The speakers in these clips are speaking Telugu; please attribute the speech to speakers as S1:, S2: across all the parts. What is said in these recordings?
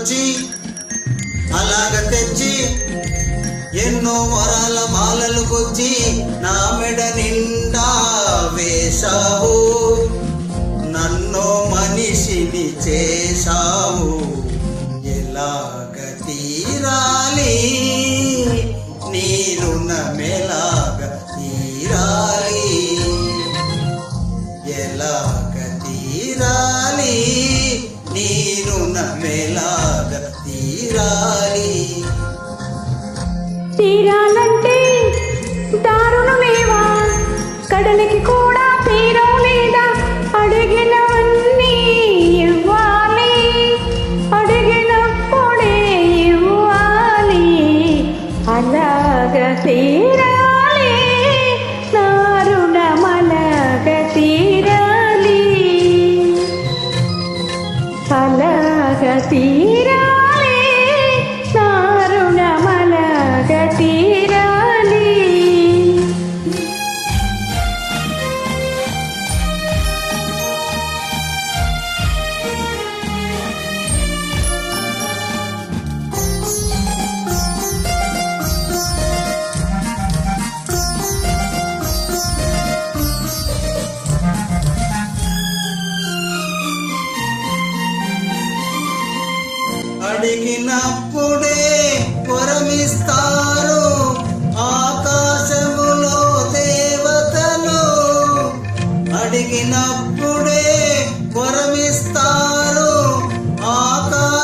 S1: వచ్చి అలాగ తెచ్చి ఎన్నో వరాల మాలలు గుచ్చి నా మెడ నిండా వేశావు. నన్ను మనిషిని చేశావు. ఎలాగ తీరాలి నీరున మెలాగ తీరాలి.
S2: తీరాలంటే దారుణమేవా? కడలికి కూడా తీరం లేదా అడిగినవన్నీ ఇవ్వాలి. అడిగినప్పుడే ఇవ్వాలి. అలాగ తీరాలి. దారుణమలాగ తీరాలి. అలాగ తీరాలి
S1: అడిగినప్పుడే పురమిస్తారు ఆకాశములో దేవతలు. అడిగినప్పుడే పురమిస్తారు ఆకాశ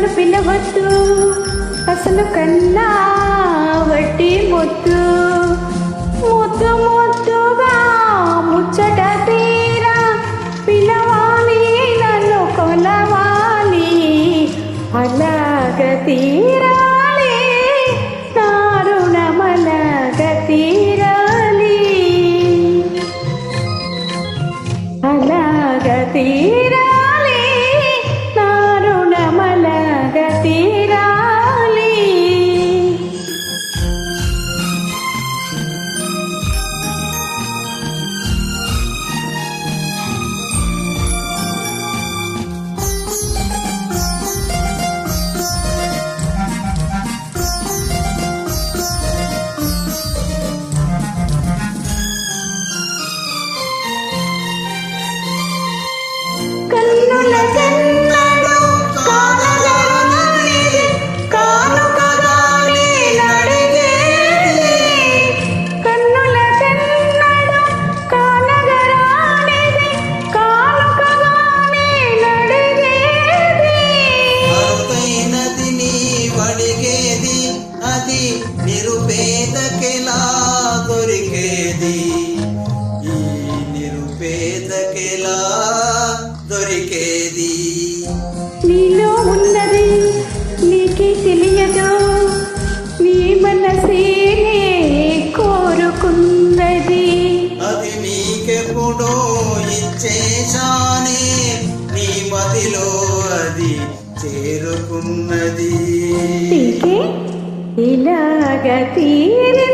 S1: నన్ను
S2: పిలవద్దు అసలు కన్నా వట్టి ముద్దు. ముద్దు ముద్దుగా ముచ్చట తీరా పిలవాలి నన్ను కొలవాలి. అలాగ తీరాలి దారుణమలాగ తీరాలి. అలాగ
S1: తీరా వడిగేది అది నిరుపేదకెలా దొరికేది? ఈ నిరుపేదకెలా దొరికేది?
S2: నీలో ఉన్నది నీకే తెలియదు నీ మనసేనే కోరుకున్నది.
S1: అది నీకెప్పుడో ఇచ్చేశానే నీ మదిలో అది చేరుకున్నది.
S2: ഇലാകതീരെ